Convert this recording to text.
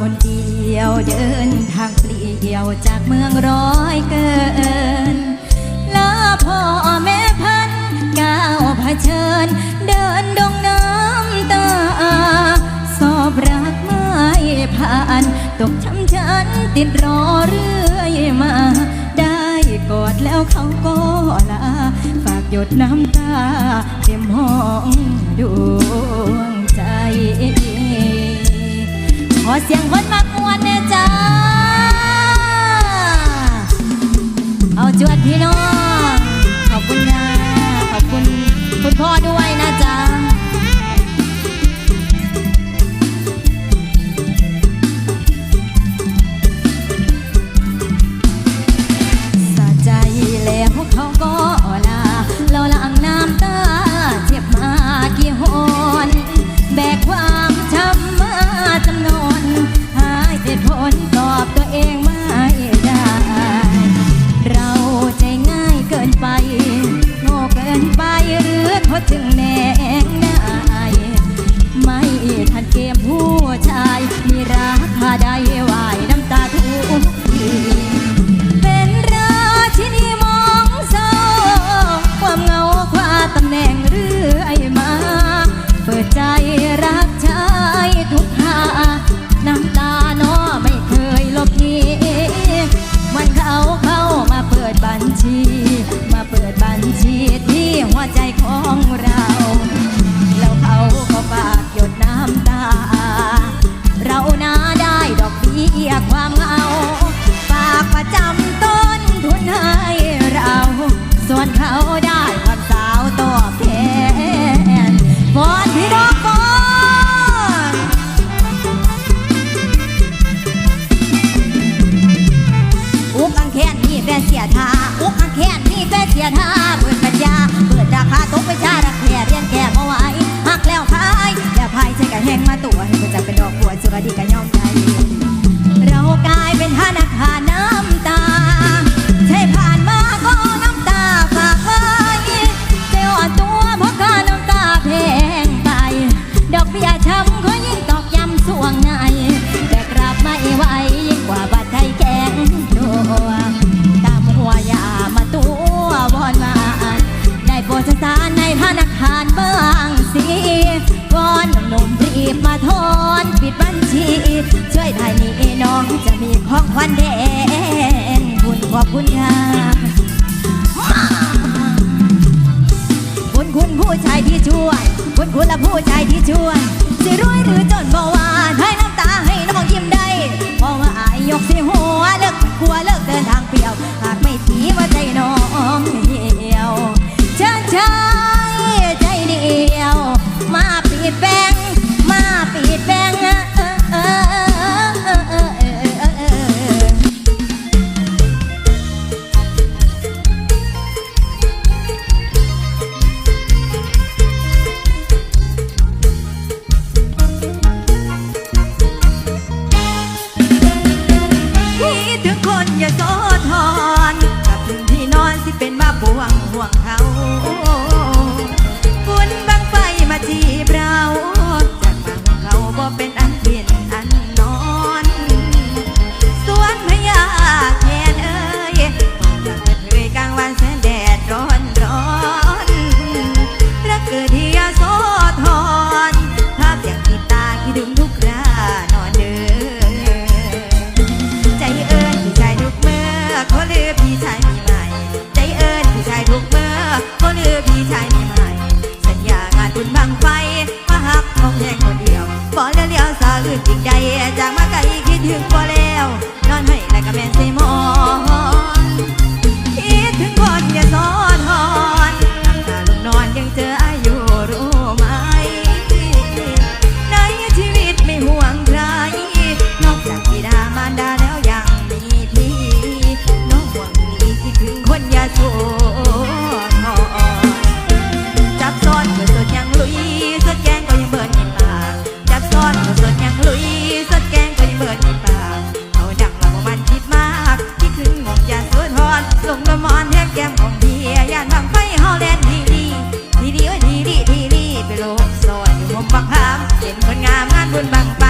คนเดียวเดินทางเปลี่ยวจากเมืองร้อยเกินลาพ่อแม่พันก้าวเผชิญ เดินดงน้ำตา สอบรักไม่ผ่าน ตกช้ำฉันติดรอเรื่อยมา ได้กอดแล้วเขาก็ลา ฝากหยดน้ำตาเต็มห้องดวงใจ ขอเสี ผู้ช ยท่าอุกอังแคนนี่แฟนเสียท่าเปิดปัญญาเปิดราคาตกไปชารักแค่เรียนแก่มาไว้หักแล้วพายแล้วพายใช้กันแหงมาตัวให้เพื่อจะเป็นดอกบัวสุรดีกันยอม ช่วยไทยนี้น้องจะมีของขวัญแดนบุญขอบคุณค่ะบุญคุณผู้ชายที่ช่วยบุญคุณและผู้ชายที่ช่วยจะรวยหรือจนบ่วานให้น้ำตาให้น้องยิ้มได้เพราะว่าอายยกสิหัวเลิกกลัวเลิก ห่วงเขาบุญบังไฟมาจีบเราจากบังเขาบ่เป็นอันเป็นอันนอนสวนพญาแคนเอ้ยตอนกลางเผยกลางวันแสนแดดร้อนร้อนรัะเกิดเดียว you falling ยกซอยอยู่มบักหามเห็นคนงามงานบุญบังไป